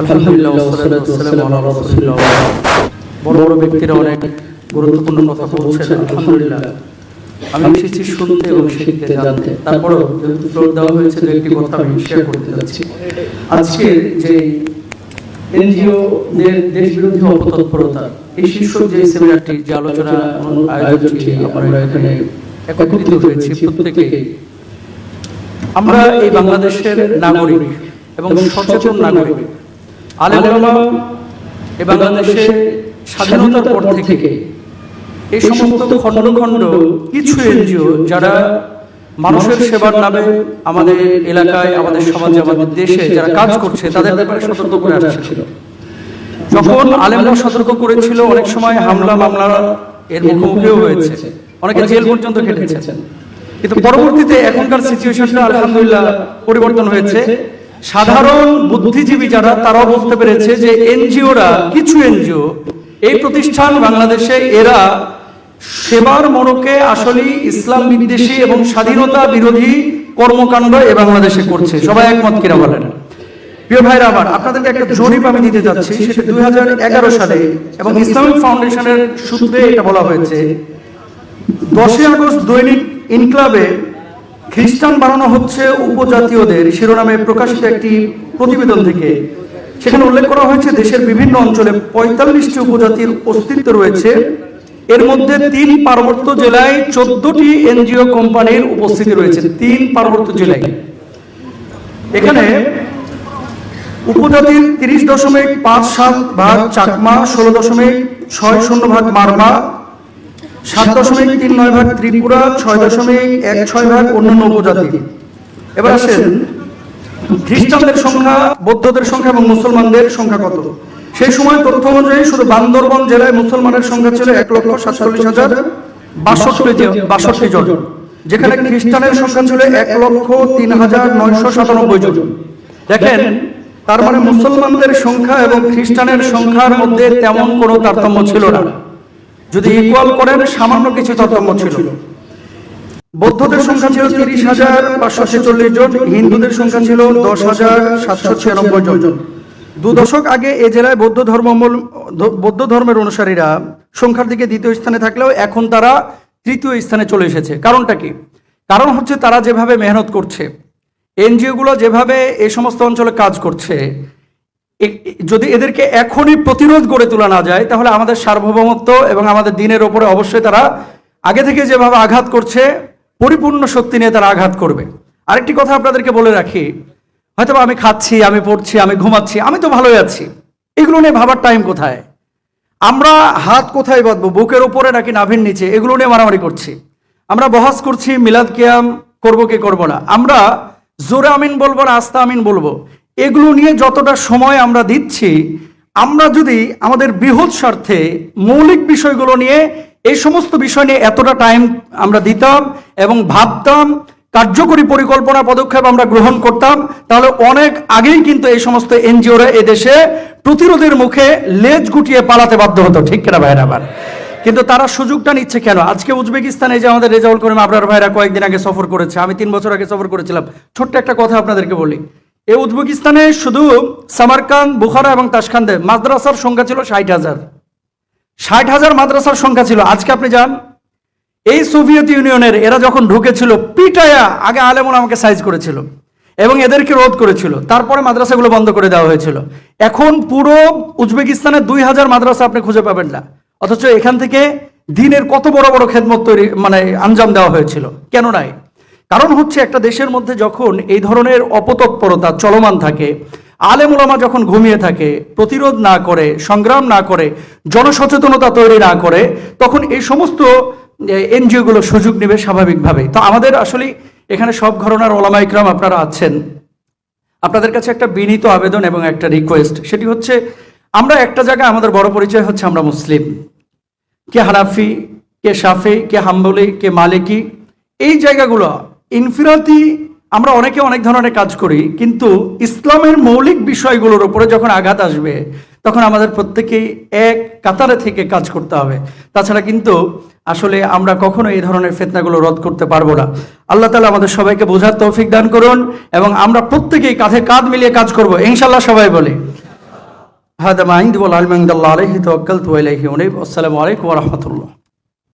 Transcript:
আলহামদুলিল্লাহ ওয়াসসালাতু ওয়াসসালামু আলা রাসূলিল্লাহ। বড় বড় ব্যক্তিরা অনেক গুরুত্বপূর্ণ কথা বলছেন আলহামদুলিল্লাহ। আমি এসেছি শুনতে এবং শিখতে জানতে। তারপরেও যেহেতু ফ্লোর দেওয়া হয়েছে দু একটি কথা আমি শেয়ার করতে যাচ্ছি। আজকে যে এনজিও দেশ বিরোধী অপতৎপরতা এই শীর্ষক যে সেমিনারটি যে আলোচনা আয়োজনটি আমরা এখানে একত্রিত হয়েছি প্রত্যেকে আমরা এই বাংলাদেশের নাগরিক এবং সচেতন নাগরিক। আলেমা এই বাংলাদেশে স্বাধীনতার পর থেকে এই সমস্ত খণ্ড খণ্ড কিছু এনজিও যারা মানুষের সেবার নামে আমাদের এলাকায় আমাদের সমাজে আমাদের দেশে যারা কাজ করছে তাদের ব্যাপারে সতর্ক করে আসছিল। যখন আলেমরা সতর্ক করেছিল অনেক সময় হামলা মামলা এর মুখোমুখিও হয়েছে। অনেকে জেল পর্যন্ত খেটেছেন। কিন্তু পরবর্তীতে এখনকার সিচুয়েশনটা আলহামদুলিল্লাহ পরিবর্তন হয়েছে। সাধারণ বুদ্ধিজীবী যারা, তারাও বুঝতে পেরেছে যে এনজিওরা, কিছু এনজিও, এই প্রতিষ্ঠান বাংলাদেশে, এরা সেবার মনকে আসলে ইসলাম বিদ্বেষী এবং স্বাধীনতা বিরোধী কর্মকাণ্ড এ বাংলাদেশে করছে। সবাই একমত কিনা বলেন? প্রিয় ভাইরা আমার, আপনাদেরকে একটা জরিপ আমি দিতে যাচ্ছি, সেটা দুই হাজার এগারো সালে এবং ইসলামিক ফাউন্ডেশনের সূত্রে এটা বলা হয়েছে। দশই আগস্ট দৈনিক ইনক্লাবে খ্রিস্টান বানানো হচ্ছে উপজাতীয়দের, শিরোনামে প্রকাশিত একটি প্রতিবেদন থেকে। সেখানে উল্লেখ করা হয়েছে, দেশের বিভিন্ন অঞ্চলে পঁয়তাল্লিশটি উপজাতির অস্তিত্ব রয়েছে। এর মধ্যে তিন পার্বত্য জেলায় চোদ্দটি এনজিও কোম্পানির উপস্থিতি রয়েছে, তিন পার্বত্য জেলায়। এখানে উপজাতির তিরিশ দশমিক পাঁচ সাত ভাগ চাকমা, ষোলো দশমিক ছয় শূন্য ভাগ মারমা সাত দশমিক তিন নয় ভাগ ত্রিপুরা ছয় দশমিক এক ছয় ভাগ অন্যান্য উপজাতি। এবার আসেন খ্রিস্টানদের সংখ্যা বৌদ্ধদের সংখ্যা এবং মুসলমানদের সংখ্যা কত? সেই সময় তথ্য অনুযায়ী শুধু বান্দরবন জেলায় মুসলমানের সংখ্যা ছিল এক লক্ষ সাতচল্লিশ হাজার বাষট্টি বাষট্টি জন যেখানে খ্রিস্টানের সংখ্যা ছিল এক লক্ষ তিন হাজার নয়শো সাতানব্বই জন। দেখেন তার মানে মুসলমানদের সংখ্যা এবং খ্রিস্টানের সংখ্যার মধ্যে তেমন কোনো তারতম্য ছিল না। যদি ইকুয়াল করেন সামান্য কিছু তারতম্য ছিল। বৌদ্ধদের সংখ্যা ছিল তিরিশ হাজার পাঁচশো ছেচল্লিশ জন হিন্দুদের সংখ্যা ছিল দশ হাজার সাতশো ছিয়ানব্বই জন। দু দশক আগে এ জেলায় বৌদ্ধ ধর্ম বৌদ্ধ ধর্মের অনুসারীরা সংখ্যার দিকে দ্বিতীয় স্থানে থাকলেও এখন তারা তৃতীয় স্থানে চলে এসেছে। কারণটা কি? কারণ হচ্ছে তারা যেভাবে মেহনত করছে এনজিওগুলো যেভাবে এই সমস্ত অঞ্চলে কাজ করছে যদি এদেরকে এখনই প্রতিরোধ গড়ে তোলা না যায়, তাহলে আমাদের সার্বভৌমত্ব এবং আমাদের দিনের ওপরে অবশ্যই তারা আগে থেকে যেভাবে আঘাত করছে, পরিপূর্ণ শক্তি নিয়ে তারা আঘাত করবে। আরেকটি কথা আপনাদেরকে বলে রাখি হয়তো আমি খাচ্ছি, আমি পড়ছি, আমি ঘুমাচ্ছি, আমি তো ভালোই আছি। এগুলো নিয়ে ভাবার টাইম কোথায়? আমরা হাত কোথায় বাঁধবো? বুকের উপরে নাকি নাভের নিচে? এগুলো নিয়ে মারামারি করছি। আমরা বহাস করছি, মিলাদ কিয়াম করব কি করব না? আমরা জোরে আমিন বলব না, আস্তা আমিন বলব। এগুলো নিয়ে যতটা সময় আমরা দিচ্ছি, আমরা যদি আমাদের বৃহৎ স্বার্থে মৌলিক বিষয়গুলো নিয়ে এই সমস্ত বিষয় নিয়ে এতটা টাইম আমরা দিতাম এবং ভাবতাম, কার্যকরী পরিকল্পনা পদক্ষেপ আমরা গ্রহণ করতাম, তাহলে অনেক আগেই কিন্তু এই সমস্ত এনজিওরা এদেশে প্রতিরোধের মুখে লেজ গুটিয়ে পালাতে বাধ্য হতো, ঠিক কিনা ভাইরা আবার? কিন্তু তারা সুযোগটা নিচ্ছে কেন? আজকে উজবেকিস্তানে যে আমাদের রেজাউল করিম আবরার ভাইরা কয়েকদিন আগে সফর করেছে, আমি তিন বছর আগে সফর করেছিলাম। ছোট্ট একটা কথা আপনাদেরকে বলি। এই উজবেকিস্তানে শুধু সামারকান বুখারা এবং তাসখান্দে মাদ্রাসার সংখ্যা ছিল ষাট হাজার। ষাট হাজার মাদ্রাসার সংখ্যা ছিল। আজকে আপনি যান, এই সোভিয়েত ইউনিয়নের এরা যখন ঢুকেছিল, পিটায়া আগে আলেমন আমাকে সাইজ করেছিল এবং এদেরকে রোধ করেছিল। তারপরে মাদ্রাসাগুলো বন্ধ করে দেওয়া হয়েছিল। এখন পুরো উজবেকিস্তানের দুই হাজার মাদ্রাসা আপনি খুঁজে পাবেন না। অথচ এখান থেকে দিনের কত বড় বড় খেদমত তৈরি মানে আঞ্জাম দেওয়া হয়েছিল। কেন নাই? কারণ হচ্ছে একটা দেশের মধ্যে যখন এই ধরনের অপতৎপরতা চলমান থাকে, আলেম ওলামা যখন ঘুমিয়ে থাকে, প্রতিরোধ না করে, সংগ্রাম না করে, জনসচেতনতা তৈরি না করে, তখন এই সমস্ত এনজিওগুলো সুযোগ নেবে স্বাভাবিকভাবে। তো আমাদের আসলে এখানে সব ঘরনার ওলামা ইকরাম আপনারা আছেন। আপনাদের কাছে একটা বিনীত আবেদন এবং একটা রিকোয়েস্ট সেটি হচ্ছে, আমরা একটা জায়গায় আমাদের বড় পরিচয় হচ্ছে আমরা মুসলিম। কে হানাফি, কে সাফি কে হাম্বলি, কে মালিকি, এই জায়গাগুলো ইনফিরাতি আমরা অনেকে অনেক ধরনের কাজ করি, কিন্তু ইসলামের মৌলিক বিষয়গুলোর উপরে যখন আঘাত আসবে, তখন আমাদের প্রত্যেকেই এক কাতারে থেকে কাজ করতে হবে। তাছাড়া কিন্তু আসলে আমরা কখনো এই ধরনের ফেতনাগুলো রদ করতে পারব না। আল্লাহ তালা আমাদের সবাইকে বোঝার তৌফিক দান করুন এবং আমরা প্রত্যেকেই কাঁধে কাঁধ মিলিয়ে কাজ করব। ইনশাল্লাহ সবাই বলে। হাদা মাহিন্দ আলমদুল্লাহ আলহি আসসালামু আলাইকুম রহমতুল্লাহ।